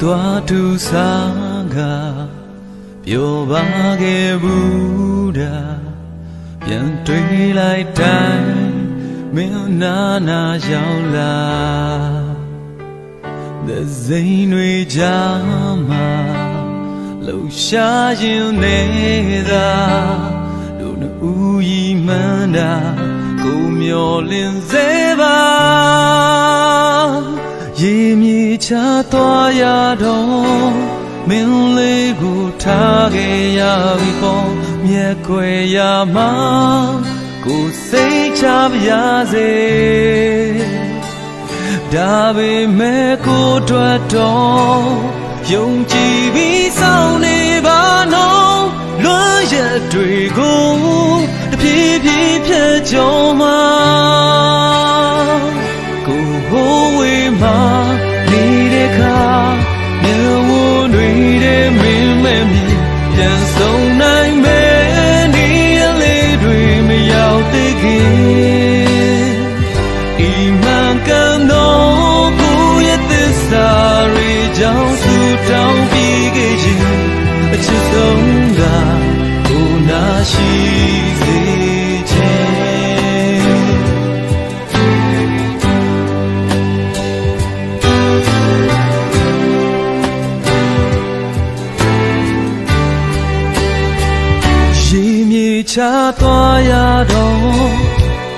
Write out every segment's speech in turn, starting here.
သွားသူစားကပြောပါခဲ့ဘူးတာပြန်တွေးလိုက်တိုင်းမင်းနာနာရောက်လာ The စိန်တွေကြားမှာလှူရှားရင်နေသာလူနှူကြီးမှန်းတာကိုမျောလင်းစေပါရေမြေ ချသွားရတော့မင်းလေးကိုထားခဲ့ရပြီပေါ့မြက်ခွေရမှာကိုစိတ်ချပါရစေဒါပေမဲ့ကိုအတွက်တော့ယုံကြည်ပြီးစောင့်နေပါနော်လွမ်းရက်တွေကိုတဖြည်းဖြည်းဖြတ်ကျော်မှာ ရှိစေခြင်းရေမြေချသွားရတော့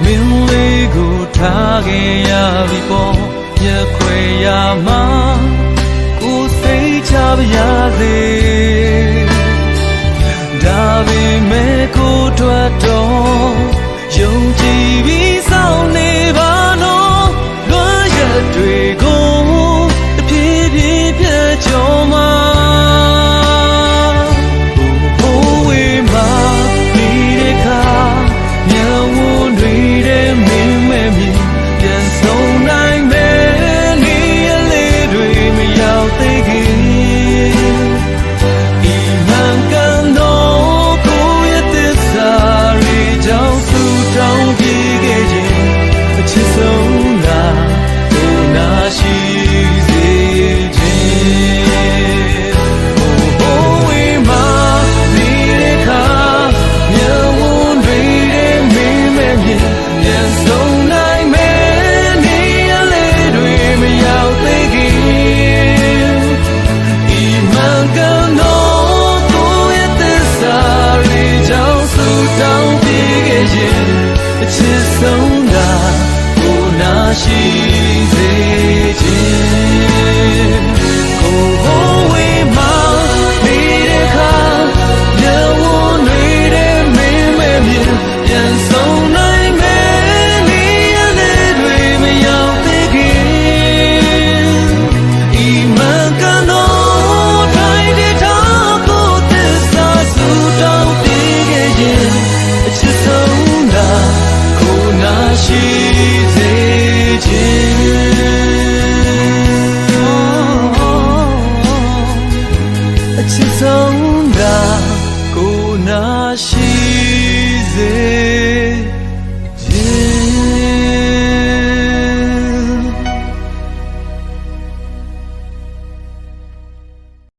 မင်းလေးကိုထားခဲ့ရပြီပေါ့ပြက်ခွေရမှာကိုယ်စိတ်ချပါရစေ ကိုယ်တို့တော့ယုံကြည်ပြီး ချစ်ဆုံးလားကိုယ်နာရှိစေခြင်း Oh, oh, we must be the car. You won't read it, me, me, me. Yes, so night, man, me, a little, me, out the game. Iman ka no, go at the sorry, just so down, big again. It's just so that, oh, now she's aging. Go away, ma, need a car. No one need a man, baby. And so night, man, need a little, me, out the game. Iman ka no, try to talk, go this, so don't be again. It's just so that, go now, she's aging. အချစ်ဆုံးက ကိုနာရှိစေ